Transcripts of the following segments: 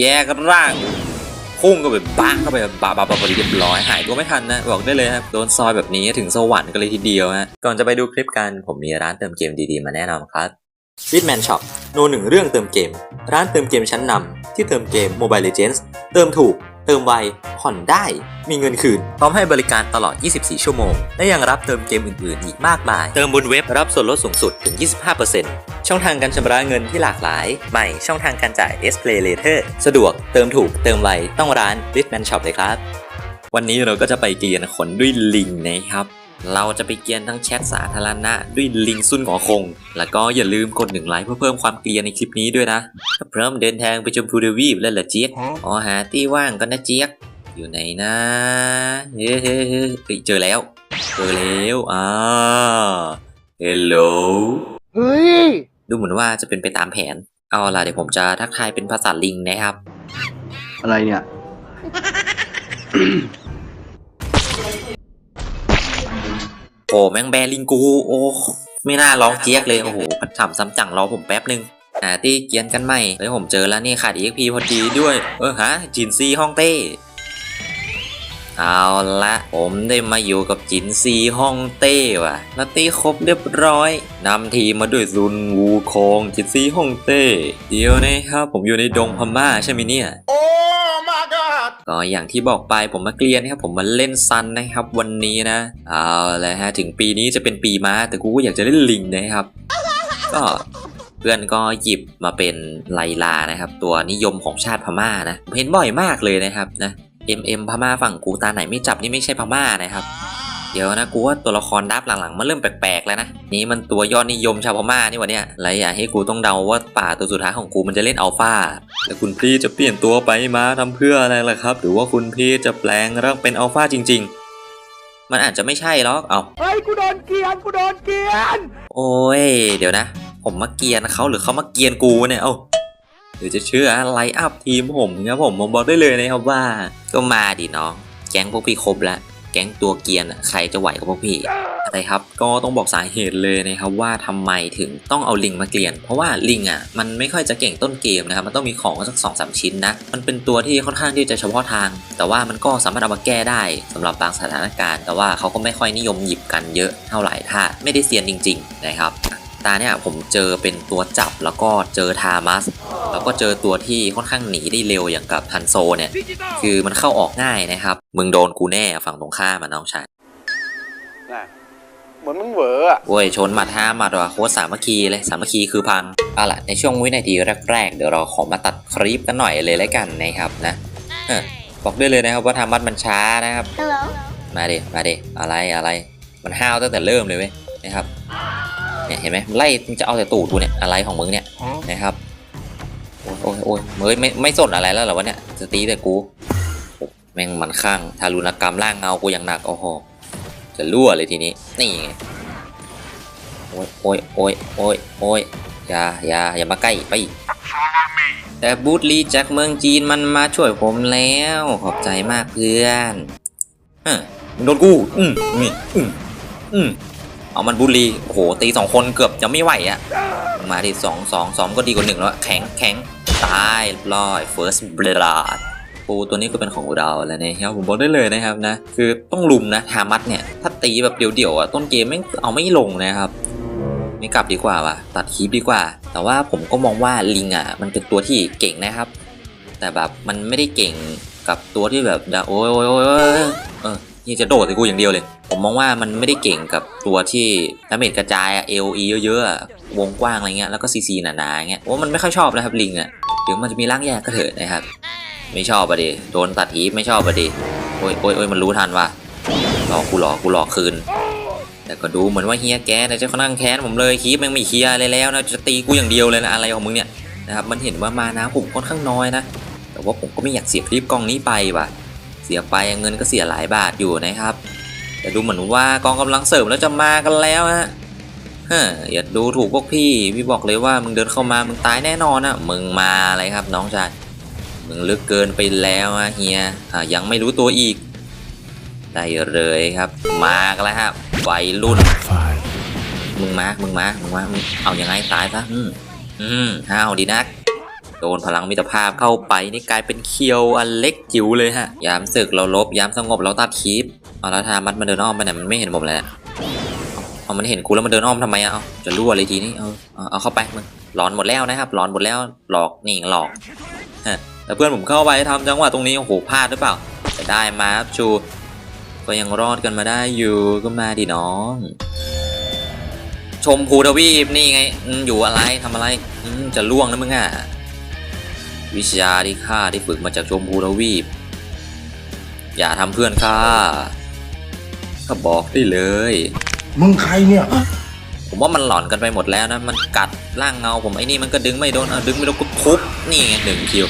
แยกร่างพุ่งก็ไปบ้างเข้าไปบาบาบาบาเรียบร้อยหายตัวไม่ทันนะ บอกได้เลยครับ โดนซอยแบบนี้ถึงสวรรค์กันเลยทีเดียวฮะก่อนจะไปดูคลิปกัน ผมมีร้านเติมเกมดีๆ มาแนะนำครับ Bitman Shop โนหนึ่งเรื่องเติมเกม ร้านเติมเกมชั้นนำที่เติมเกม Mobile Legends เติมถูก เติมไว ผ่อนได้ มีเงินคืน พร้อมให้บริการตลอด 24 ชั่วโมง และยังรับเติมเกมอื่นๆ อีกมากมาย เติมบนเว็บรับส่วนลดสูงสุดถึง 25%ช่องทางการชำระเงินที่หลากหลาย ใหม่ ช่องทางการจ่าย s p l a y Later สะดวก เติมถูก เติมไว ต้องร้าน Bitman Shop เลยครับ วันนี้เราก็จะไปเกียนขนด้วยลิงนะครับ เราจะไปเกลียนทั้งแชทสาธารณะด้วยลิงซุ่นหงอคง แล้วก็อย่าลืมกดหนึ่งไลค์เพื่อเพิ่มความเกลียนในคลิปนี้ด้วยนะ พร้อมเดินทางไปชมพูเดวีฟแล้วละเจี๊ยกอ๋อหาที่ว่างกันนะเจี๊ยก อยู่ไหนนะเฮ้เฮ้เฮ้เฮ้ยเจอแล้ว เจอแล้วอ่าเฮลโหลเฮ้ย ดูเหมือนว่าจะเป็นไปตามแผน เอาล่ะเดี๋ยวผมจะทักทายเป็นภาษาลิงนะครับ อะไรเนี่ย โอ้แมงแบลิงกูโอ้ไม่น่าร้องเจี๊ยกเลยโอ้โหพัดฉ่ำซ้ำจังรอผมแป๊บนึงหาที่เกียนกันใหม่เฮ้ยผมเจอแล้วนี่ขาด EXP พอดีด้วยเออฮะจินซีฮ่องเต้เอาละผมได้มาอยู่กับจินซีฮ่องเต้ว่ะแล้วตีครบเรียบร้อยนำทีมาด้วยซุนวูคงจินซีฮ่องเต้ เดี๋ยวนะครับผมอยู่ในดงพม่าใช่ไหมเนี่ย oh. ก็อย่างที่บอกไปผมมาเกลียนนะครับผมมาเล่นซันนะครับวันนี้นะเอาละฮะถึงปีนี้จะเป็นปีม้าแต่กูก็อยากจะเล่นลิงนะครับ ก็เพื่อนก็หยิบมาเป็นไลลานะครับ ตัวนิยมของชาติพม่านะผมเห็นบ่อยมากเลยนะครับนะเอ็มเอ็มพม่าฝั่งกูตาไหนไม่จับนี่ไม่ใช่พม่านะครับ เดี๋ยวนะกูว่าตัวละครดับหลังๆมันเริ่มแปลกๆแล้วนะนี่มันตัวยอดนิยมชาวพม่านี่หวะเนี่ยและอย่าให้กูต้องเดาว่าป่าตัวสุดท้ายของกูมันจะเล่นอัลฟาแล้วคุณพี่จะเปลี่ยนตัวไปมาทำเพื่ออะไรล่ะครับ หรือว่าคุณพี่จะแปลงร่างเป็นอัลฟาจริง ๆมันอาจจะไม่ใช่หรอกเอาเฮ้ย กูโดนเกลียน กูโดนเกลียน โอ้ย เดี๋ยวนะ ผมมาเกรียนเขาหรือเขามาเกรียนกูเนี่ย เอ้าหรือจะเชื่อไลน์อัพทีมผมครับผมผมบอกได้เลยนะครับว่า ก็มาดิน้อง แก๊งพวกพี่ครบแล้ว แก๊งตัวเกียนอะใครจะไหวกับพวกพี่อะไรครับก็ต้องบอกสาเหตุเลยนะครับว่าทำไมถึงต้องเอาลิงมาเกลียน เพราะว่าลิงอะมันไม่ค่อยจะเก่งต้นเกมนะครับมันต้องมีของสักสองสามชิ้นนะมันเป็นตัวที่ค่อนข้างที่จะเฉพาะทาง แต่ว่ามันก็สามารถเอามาแก้ได้สำหรับบางสถานการณ์ แต่ว่าเขาก็ไม่ค่อยนิยมหยิบกันเยอะเท่าไหร่ถ้าไม่ได้เซียนจริง ๆ นะครับ ตาเนี่ยผมเจอเป็นตัวจับแล้วก็เจอทามัส แล้วก็เจอตัวที่ค่อนข้างหนีได้เร็วอย่างกับฮันโซเนี่ย คือมันเข้าออกง่ายนะครับ มึงโดนกูแน่ฝั่งตรงข้ามมาน้องชายน่ะเหมือนมึงเหวออะโว้ยชนมาท่ามาตัวโคตรสามัคคีเลยสามัคคีคือพังเอาล่ะในช่วงวินาทีแรกๆ เดี๋ยวเราขอมาตัดคลิปกันหน่อยเลยแล้วกันนะครับนะเออบอกได้เลยนะครับว่าทำมัดมันช้านะครับ Hello. มาเดมาเดอะไรอะไร มันห้าวตั้งแต่เริ่มเลยเว้ยนะครับ เนี่ยเห็นไหมมันไล่มึงจะเอาแต่ตูดกูเนี่ยอะไรของมึงเนี่ยนะครับโอ้ยโอ้ยโอ้ยเฮ้ยไม่ไม่สนอะไรแล้วเหรอวะเนี่ยจะตีแต่กูโอ้แม่งมันข้างทารุณกรรมร่างเงากูอย่างหนักโอ้โหจะรั่วเลยทีนี้นี่ไงโอ้ยโอ้ยโอ้ยโอ้ยโอ้ยอย่าอย่าอย่ามาใกล้ไปแต่บูธลีจากเมืองจีนมันมาช่วยผมแล้ว ขอบใจมากเพื่อนฮะมึงโดนกู อืมนี่อืมอืม เอามันบูธลีโอ้โหตีสองคนเกือบจะไม่ไหวอะมาดิสองสองสองก็ดีกว่าหนึ่งแล้วแข็งแข็งตายเรียบร้อย first blood ปูตัวนี้ก็เป็นของเราแล้วนะครับผมบอกได้เลยนะครับนะ คือต้องลุมนะทามัดเนี่ย ถ้าตีแบบเดี่ยวๆอะต้นเกมไม่เอาไม่ลงนะครับไม่กลับดีกว่าว่ะตัดคลิปดีกว่า แต่ว่าผมก็มองว่าลิงอะมันเป็นตัวที่เก่งนะครับ แต่แบบมันไม่ได้เก่งกับตัวที่แบบดะโอ้ยโอ้ยโอ้ยอยเออ นี่จะโดดใส่กูอย่างเดียวเลย ผมมองว่ามันไม่ได้เก่งกับตัวที่ดาเมจกระจายอะเอลอีเยอะๆ วงกว้างอะไรเงี้ย แล้วก็ซีซีหนาๆอย่างเงี้ยโอ้มันไม่ค่อยชอบนะครับลิงอะหรือมันจะมีร่างแยกก็เถอะนะครับ ไม่ชอบอะเดิโดนตัดทีไม่ชอบอะเดิโอ้ยโอ้ยโอ้ยมันรู้ทันว่ะหลอกกูหลอกกูหลอกคืน แต่ก็ดูเหมือนว่าเฮียแกนี่ยจะค่อนข้างแค้นผมเลยคีบแม่งไม่เคลียร์เลยแล้วนะจะตีกูอย่างเดียวเลยนะอะไรของมึงเนี่ยนะครับมันเห็นว่ามานะผมค่อนข้างน้อยนะแต่ว่าผมก็ไม่อยากเสียคลิปกล้องนี้ไปว่ะ เสียไปเงินก็เสียหลายบาทอยู่นะครับ แต่ดูเหมือนว่ากองกำลังเสริมแล้วจะมากันแล้วฮะเฮ้ยอย่าดูถูกพวกพี่พี่บอกเลยว่ามึงเดินเข้ามามึงตายแน่นอนอะมึงมาอะไรครับน้องชายมึงลึกเกินไปแล้วอะเฮียอะยังไม่รู้ตัวอีก ได้เลยครับ มากันแล้วครับวัยรุ่นมึงมามึงมามึงมามึงเอายังไงตายซะอืมอืมห้าวดีนัก โดนพลังมิตรภาพเข้าไปนี่กลายเป็นเคียวอันเล็กจิ๋วเลยฮะ ยามศึกเราลบ ยามสงบเราตัดคลิปเอาแล้วทามัดมันเดินอ้อมไปไหนมันไม่เห็นผมเลยเอามันเห็นกูแล้วมันเดินอ้อมทำไมอะเอาจะรั่วเลยทีนี้เอาเอาเอาเข้าไปมึงหลอนหมดแล้วนะครับหลอนหมดแล้วหลอกนี่หลอกฮะแต่เพื่อนผมเข้าไปทำจังหวะตรงนี้โอ้โหพลาดหรือเปล่าแต่ได้มาครับชูก็ยังรอดกันมาได้อยู่ก็มาดิน้อง ชมพูทวีปนี่ไงอยู่อะไรทำอะไรจะล่วงนะมึงอะ วิชาที่ข้าได้ฝึกมาจากชมพูทวีป อย่าทำเพื่อนข้าข้าบอกได้เลย มึงใครเนี่ย ผมว่ามันหลอนกันไปหมดแล้วนะ มันกัดร่างเงาผมไอ้นี่มันก็ดึงไม่โดนเอาดึงไม่โดนก็ทุบนี่ไงหนึ่งคิว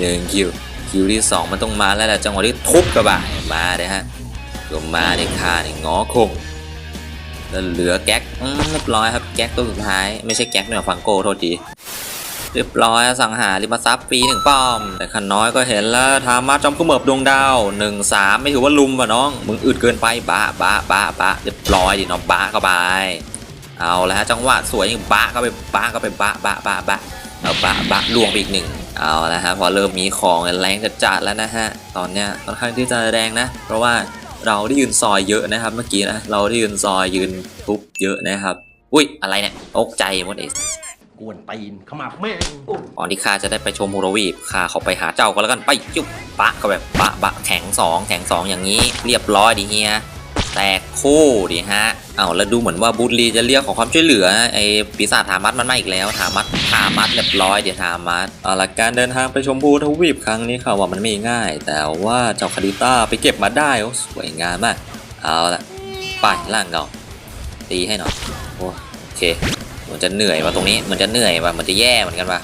หนึ่งคิวคิวที่สองมันต้องมาแล้วแหละจังหวะที่ทุบกระบะมาเลยฮะก็มาในค่าในงอคงแล้วเหลือแก๊กอืมเรียบร้อยครับแก๊กตัวสุดท้ายไม่ใช่แก๊กเนี่ยฟังโก้โทษที เรียบร้อยสังหาริมทรัพย์ฟรีหนึ่งป้อม แต่ขันน้อยก็เห็นแล้วทามาจอมขมือบดวงดาวหนึ่งสามไม่ถือว่าลุมว่ะน้อง มึงอึดเกินไปบ้าบ้าบ้าบ้าเรียบร้อยดิน้องบ้าเข้าไป เอาแล้วฮะจังหวะสวยอย่างบะก็ไปบะก็ไปบะบะบะบะเอาบะบะลวงไปอีกหนึ่งเอาแล้วฮะพอเริ่มมีของแรงจัดๆแล้วนะฮะตอนเนี้ยค่อนข้างที่จะแรงนะ เพราะว่าเราได้ยืนซอยเยอะนะครับ เมื่อกี้นะเราได้ยืนซอยยืนทุบเยอะนะครับ อุ้ยอะไรเนี่ยตกใจหมดเลย วน ตีนขมับแม่งก่อนที่ข้าจะได้ไปชมโฮโรวีข้าเขาไปหาเจ้าก็แล้วกันไปจุ๊บปะก็แบบปะปะแข็งสองแข็งสองอย่างนี้ เรียบร้อยดีเฮียแตกคู่ดิฮะเอาแล้วดูเหมือนว่าบูธลีจะเรียกขอความช่วยเหลือไอ้ปีศาจถามัดมันมาอีกแล้วถามัดถามัดเรียบร้อยเดี๋ยวถามัดเอาละการเดินทางไปชมพูทวีปครั้งนี้ค่ะว่ามันไม่ง่าย แต่ว่าเจ้าคาริต้าไปเก็บมาได้โอ้สวยงามมากเอาละไปล่างเงาตีให้หน่อยโอเค เหมันจะเหนื่อยว่ะตรงนี้เหมันจะเหนื่อยว่ะเหมันจะแย่เหมือนกันว่ะ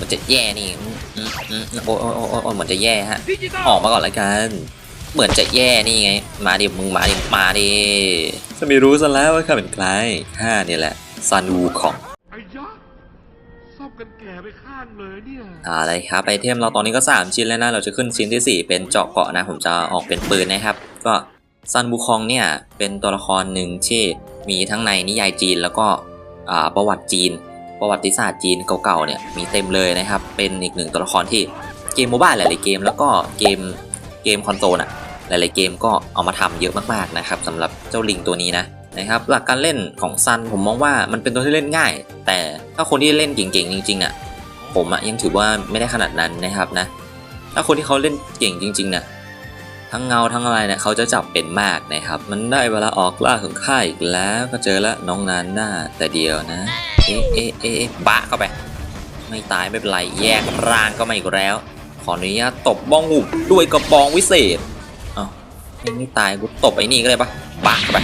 มันจะแย่นี่อืมอืมอืมโอ้ยโอ้ยโอ้ยโอ้ยเหมือนจะแย่ฮะ ออกมาก่อนละกัน เหมือนจะแย่นี่ไง มาดิ มึงมาดิ มาดิจะไม่รู้ซะแล้วว่าข้าเป็นใครข้าเนี่ยแหละ ซันวูของไอ้ยะซ่อมกันแก่ไปข้างเลยเนี่ยอะไรครับไอเทมเราตอนนี้ก็ 3 ชิ้นแล้วนะ เราจะขึ้นชิ้นทีสี่ 4 เป็นเจาะเกาะนะ ผมจะออกเป็นปืนนะครับ ก็ซันบูคองเนี่ย เป็นตัวละครหนึ่งที่มีทั้งในนิยายจีนแล้วก็อ่า ประวัติจีน ประวัติศาสตร์จีนเก่าๆเนี่ยมีเต็มเลยนะครับ เป็นอีกหนึ่งตัวละครที่เกมโมบ้าหลายๆเกม แล้วก็เกมเกมคอนโซลอะหลายๆเกมก็เอามาทำเยอะมากๆนะครับสำหรับเจ้าลิงตัวนี้นะนะครับหลักการเล่นของซันผมมองว่ามันเป็นตัวที่เล่นง่าย แต่ถ้าคนที่เล่นเก่งๆจริงๆอะผมอะยังถือว่าไม่ได้ขนาดนั้นนะครับนะถ้าคนที่เขาเล่นเก่งจริงๆเนี่ย ทั้งเงาทั้งอะไรเนี่ยเขาจะจับเป็นมากนะครับ มันได้เวลาออกล่าของข้าอีกแล้วก็เจอแล้วน้องนานหน้าแต่เดียวนะ เอ๊ะเอ๊ะเอ๊ะเอ๊ะบะเข้าไป ไม่ตายไม่เป็นไรแยกร่างก็มาอีกแล้ว ขออนุญาตตบบ้องหุบด้วยกระบองวิเศษเอ้าไม่ตายกูตบไอ้นี่ก็เลยปะบะเข้าไป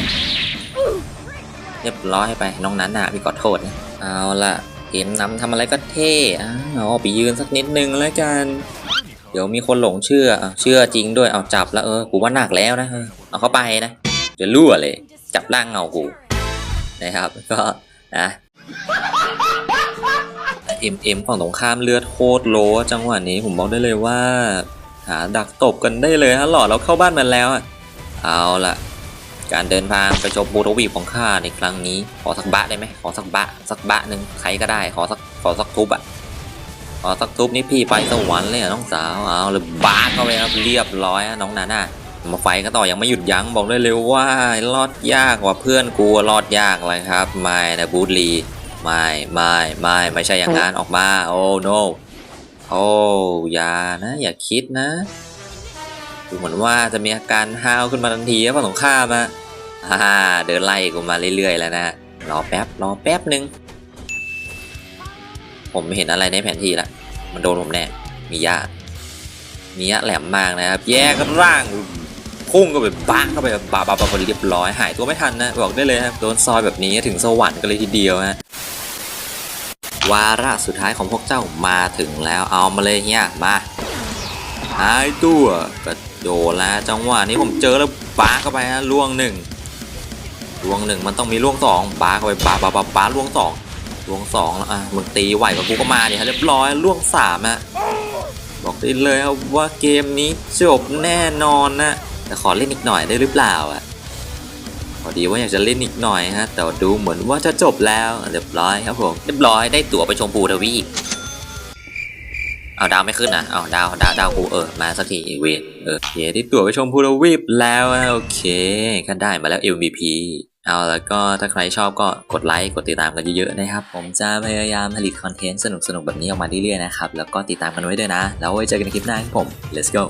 เรียบร้อยไปน้องนั้นน่ะพี่ขอโทษนะเอาล่ะเกมนนำทำอะไรก็เท่อ้าวเอไปยืนสักนิดนึงแล้วกัน เดี๋ยวมีคนหลงเชื่อเชื่อจริงด้วยเอาจับแล้วเออกูว่าหนักแล้วนะเอาเข้าไปนะจะรั่วเลย จับร่างเงากูนะครับ ก็นะเอ็มเอ็มฝั่งตรงข้ามเลือดโคตรโลจังหวะนี้ผมบอกได้เลยว่า หาดักตบกันได้เลยฮะหลอดเราเข้าบ้านมันแล้วอะเอาล่ะ การเดินทางไปชมบูโรวีของข้าในครั้งนี้ ขอสักบะได้ไหมขอสักบะสักบะหนึ่งใครก็ได้ขอสักขอสักทุบอะ ขอสักทุบนี่พี่ไปสวรรค์เลยอะน้องสาวเอาเลยบาเข้าไปครับเรียบร้อยอะน้องนาน่ามาไฟกันต่อยังไม่หยุดยั้งบอกได้เลยว่ารอดยากกว่าเพื่อนกูรอดยากเลยครับ ไม่นะบูธลีไม่ไม่ไม่ไม่ใช่อย่างนั้นออกมา โอ้ no โอ้อย่านะ อย่าคิดนะดูเหมือนว่าจะมีอาการห้าวขึ้นมาทันทีนะฝั่งตรงข้ามอะฮ่าเดินไล่กูมาเรื่อยๆแล้วนะรอแป๊บรอแป๊บหนึ่ง ผมเห็นอะไรในแผนที่ละ มันโดนผมแน่ มียะ มียะแหลมมากนะครับ แยกร่างพุ่งก็แบบบ้าเข้าไปบาบาบาบาเรียบร้อย หายตัวไม่ทันนะ บอกได้เลยครับ โดนซอยแบบนี้ถึงสวรรค์กันเลยทีเดียวฮะ วาระสุดท้ายของพวกเจ้ามาถึงแล้ว เอามาเลยเนี่ยมาหายตัวกระโดดแล้วจังหวะนี้ผมเจอแล้วบ้าเข้าไปฮะล่วงหนึ่งล่วงหนึ่งมันต้องมีล่วงสองบ้าเข้าไปบ้าบ้าบ้าบ้าล่วงสอง ล่วงสองแล้วอะมึงตีไหวกับกูก็มาดิฮะเรียบร้อยล่วงสามอะบอกได้เลยครับว่าเกมนี้จบแน่นอนนะแต่ขอเล่นอีกหน่อยได้หรือเปล่าอะพอดีว่าอยากจะเล่นอีกหน่อยฮะ แต่ดูเหมือนว่าจะจบแล้วเรียบร้อยครับผมเรียบร้อยได้ตั๋วไปชมพูทวีเอาดาวไม่ขึ้นนะเอาดาวดาวดาวกูเออมาสักทีเวนเออโอเคที่ตั๋วไปชมพูลวีบแล้วโอเคก็ได้มาแล้ว MVP เอาแล้วก็ถ้าใครชอบก็กดไลค์กดติดตามกันเยอะๆนะครับ ผมจะพยายามผลิตคอนเทนต์สนุกๆ แบบนี้ออกมาเรื่อยๆนะครับ แล้วก็ติดตามกันไว้ด้วยนะ แล้วไว้เจอกันในคลิปหน้าครับผม let's go